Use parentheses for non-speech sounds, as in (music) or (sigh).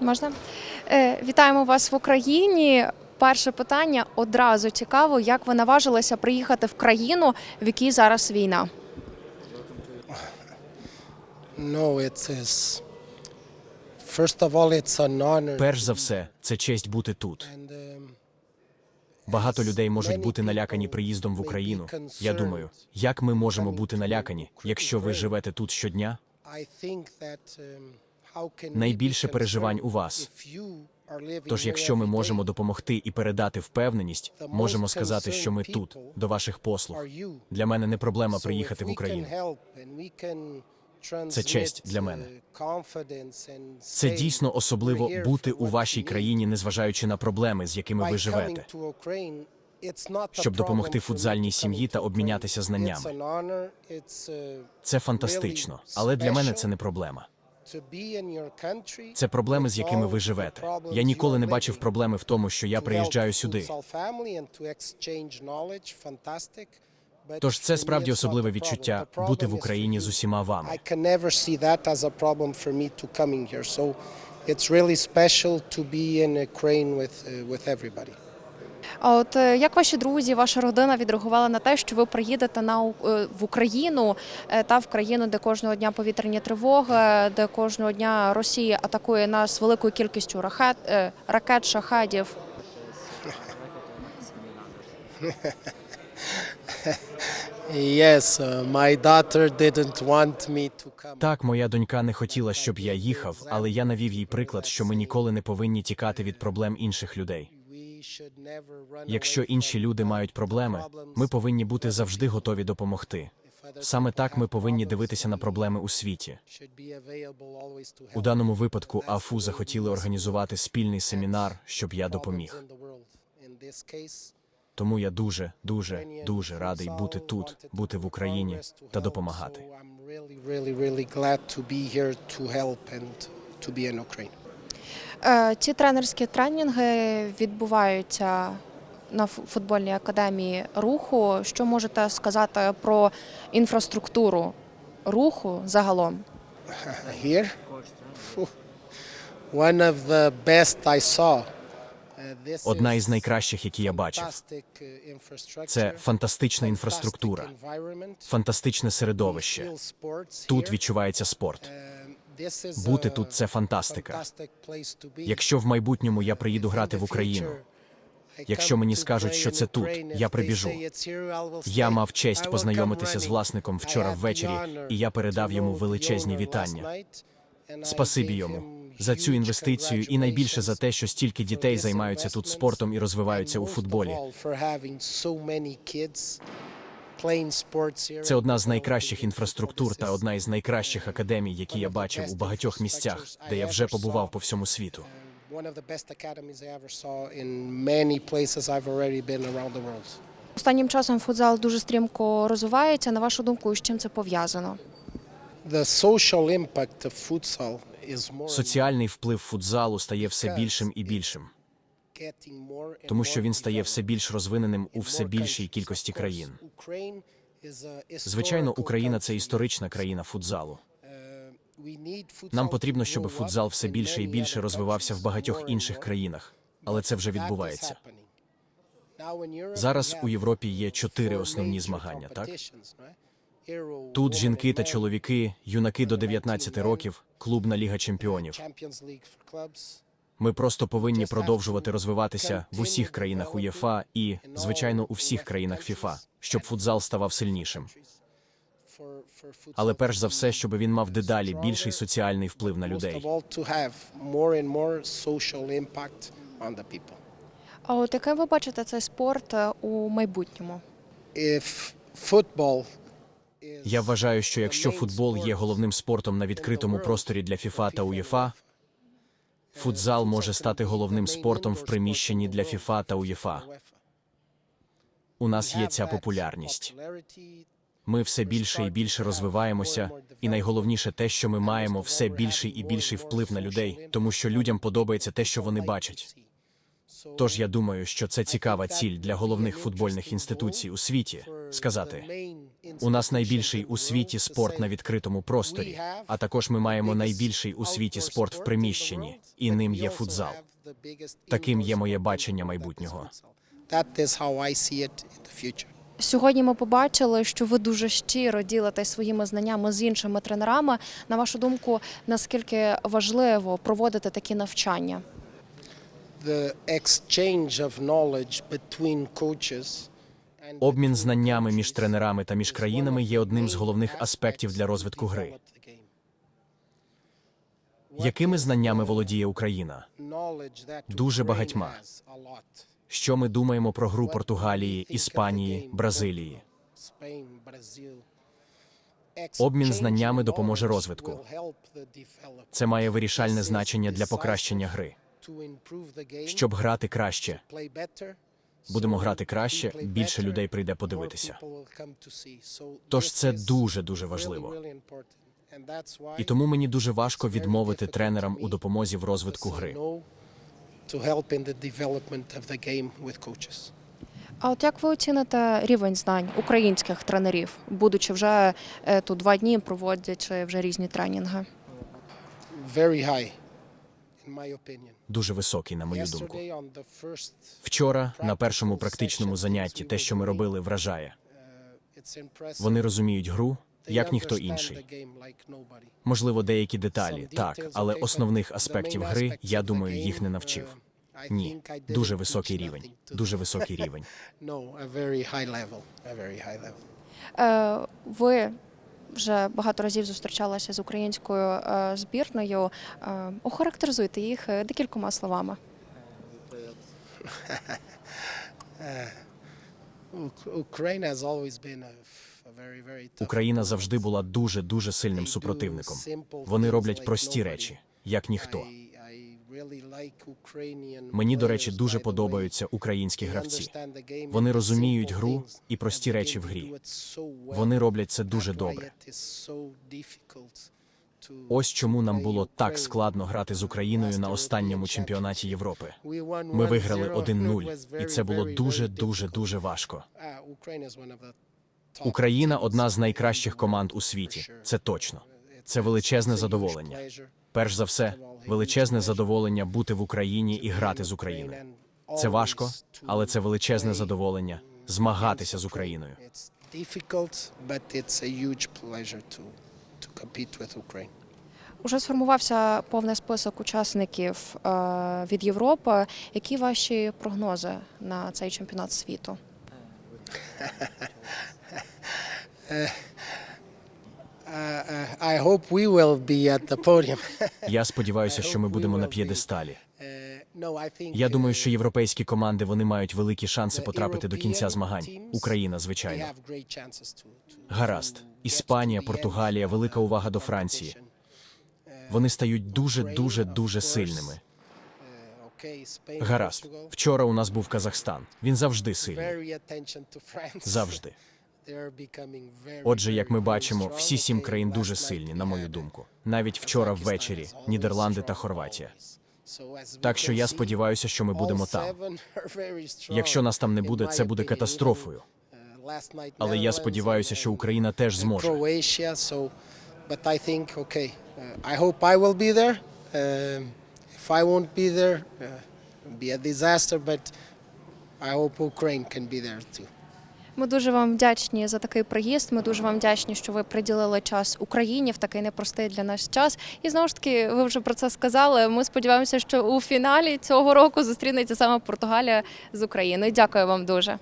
Можна? Е, вітаємо вас в Україні. Перше питання одразу цікаво, як ви наважилися приїхати в країну, в якій зараз війна? No, it is. First of all, it's an honor. Перш за все, це честь бути тут. Um, Багато людей можуть бути налякані приїздом в Україну. Я думаю, як ми можемо бути налякані, якщо ви живете тут щодня? Найбільше переживань у вас. Тож, якщо ми можемо допомогти і передати впевненість, можемо сказати, що ми тут, до ваших послуг. Для мене не проблема приїхати в Україну. Це честь для мене. Це дійсно особливо бути у вашій країні, незважаючи на проблеми, з якими ви живете. Щоб допомогти футзальній сім'ї та обмінятися знаннями. Uh, Це фантастично, але для мене це не проблема. Це проблеми, з якими ви живете. Я ніколи не бачив проблеми в тому, що я приїжджаю сюди. Тож це справді особливе відчуття бути в Україні з усіма вами. It's really special to be in Ukraine with, uh, with everybody. А от е, як ваші друзі, ваша родина відреагувала на те, що ви приїдете на е, в Україну е, та в країну, де кожного дня повітряні тривоги, де кожного дня Росія атакує нас великою кількістю ракет, ракет шахедів? Yes, uh, my daughter didn't want me to come. Так, моя донька не хотіла, щоб я їхав, але я навів їй приклад, що ми ніколи не повинні тікати від проблем інших людей. Якщо інші люди мають проблеми, ми повинні бути завжди готові допомогти. Саме так ми повинні дивитися на проблеми у світі. У даному випадку АФУ захотіли організувати спільний семінар, щоб я допоміг. Тому я дуже, дуже, дуже радий бути тут, бути в Україні та допомагати. Е, Ці тренерські тренінги відбуваються на футбольній академії руху. Що можете сказати про інфраструктуру руху загалом? (laughs) Here, one of the best I saw. Uh, Одна із найкращих, які я бачив. infrastructure, Це фантастична інфраструктура, фантастичне середовище. Тут відчувається спорт. Бути тут це фантастика. Якщо в майбутньому я приїду грати в Україну, якщо мені скажуть, що це тут, я прибіжу. Я мав честь познайомитися з власником вчора ввечері, і я передав йому величезні вітання. Спасибі йому за цю інвестицію і найбільше за те, що стільки дітей займаються тут спортом і розвиваються у футболі. Це одна з найкращих інфраструктур та одна із найкращих академій, які я бачив у багатьох місцях, де я вже побував по всьому світу. Останнім часом футзал дуже стрімко розвивається. На вашу думку, з чим це пов'язано? Соціальний вплив футзалу стає все більшим і більшим, тому що він стає все більш розвиненим у все більшій кількості країн. Звичайно, Україна це історична країна футзалу. Futsal Нам потрібно, щоб футзал все більше і більше розвивався в багатьох інших країнах, але це вже відбувається. Зараз у Європі є чотири основні змагання. Так тут жінки та чоловіки, юнаки до 19 років, клубна ліга чемпіонів. Ми просто повинні продовжувати розвиватися в усіх країнах УЄФА і, звичайно, у всіх країнах ФІФА, щоб футзал ставав сильнішим. Але перш за все, щоб він мав дедалі більший соціальний вплив на людей. А от яким ви бачите цей спорт е, у майбутньому? Я вважаю, що якщо футбол є головним спортом на відкритому просторі для ФІФА та УЄФА, футзал може стати головним спортом в приміщенні для ФІФА та УЄФА. У нас є ця популярність. Ми все більше і більше розвиваємося, і найголовніше те, що ми маємо все більший і більший вплив на людей, тому що людям подобається те, що вони бачать. Тож я думаю, що це цікава ціль для головних футбольних інституцій у світі сказати: у нас найбільший у світі спорт на відкритому просторі, а також ми маємо найбільший у світі спорт в приміщенні, і ним є футзал. Таким є моє бачення майбутнього. Сьогодні ми побачили, що ви дуже щиро ділитесь своїми знаннями з іншими тренерами. На вашу думку, наскільки важливо проводити такі навчання? The exchange of knowledge between coaches Обмін знаннями між тренерами та між країнами є одним з головних аспектів для розвитку гри. Якими знаннями володіє Україна? Дуже багатьма. Що ми думаємо про гру Португалії, Іспанії, Бразилії? Обмін знаннями допоможе розвитку. Це має вирішальне значення для покращення гри. Щоб грати краще, будемо грати краще, більше людей прийде подивитися. Тож це дуже дуже важливо. І тому мені дуже важко відмовити тренерам у допомозі в розвитку гри. А от як ви оціните рівень знань українських тренерів, будучи вже е, тут два дні, проводячи вже різні тренінги? Very high. Дуже високий, на мою думку. Вчора на першому практичному занятті те, що ми робили, вражає. it's. Вони розуміють гру, як ніхто інший. Можливо, деякі деталі, так, але основних аспектів гри, я думаю, їх не uh, навчив. Ні, дуже високий рівень. Дуже високий рівень. (laughs) Е, Ви вже багато разів зустрічалася з українською е, збірною. Е, Охарактеризуйте їх е, декількома словами. (laughs) Україна завжди була дуже дуже сильним супротивником. Вони роблять прості речі, як ніхто. Мені, до речі, дуже подобаються українські гравці. Вони розуміють гру і прості речі в грі. Вони роблять це дуже добре. Ось чому нам було так складно грати з Україною на останньому чемпіонаті Європи. Ми виграли 1-0, 1-0, it was і це було дуже дуже дуже важко. Україна одна з найкращих команд у світі. Це точно. Це величезне задоволення. Перш за все, величезне задоволення бути в Україні і грати з України. Це важко, але це величезне задоволення змагатися з Україною. Уже сформувався повний список учасників е, від Європи. Які ваші прогнози на цей чемпіонат світу? (laughs) I hope we will be at the podium. (laughs) Я сподіваюся, що ми будемо на п'єдесталі. Think, Я думаю, що європейські команди вони мають великі шанси потрапити до кінця змагань. Україна, звичайно. Гаразд. Іспанія, Португалія, велика увага до Франції. Вони стають дуже дуже дуже сильними. Гаразд. Вчора у нас був Казахстан. Він завжди сильний. Завжди. Отже, як ми бачимо, всі сім країн дуже сильні, на мою думку. Навіть вчора ввечері Нідерланди та Хорватія. Так що я сподіваюся, що ми будемо там. Якщо нас там не буде, це буде катастрофою. Uh, Але я сподіваюся, що Україна теж зможе. Uh. Um, uh, be a disaster, but I hope Ukraine can be there too. Ми дуже вам вдячні за такий приїзд. Ми дуже вам вдячні, що ви приділили час Україні в такий непростий для нас час. І знову ж таки, ви вже про це сказали. Ми сподіваємося, що у фіналі цього року зустрінеться саме Португалія з Україною. Дякую вам дуже.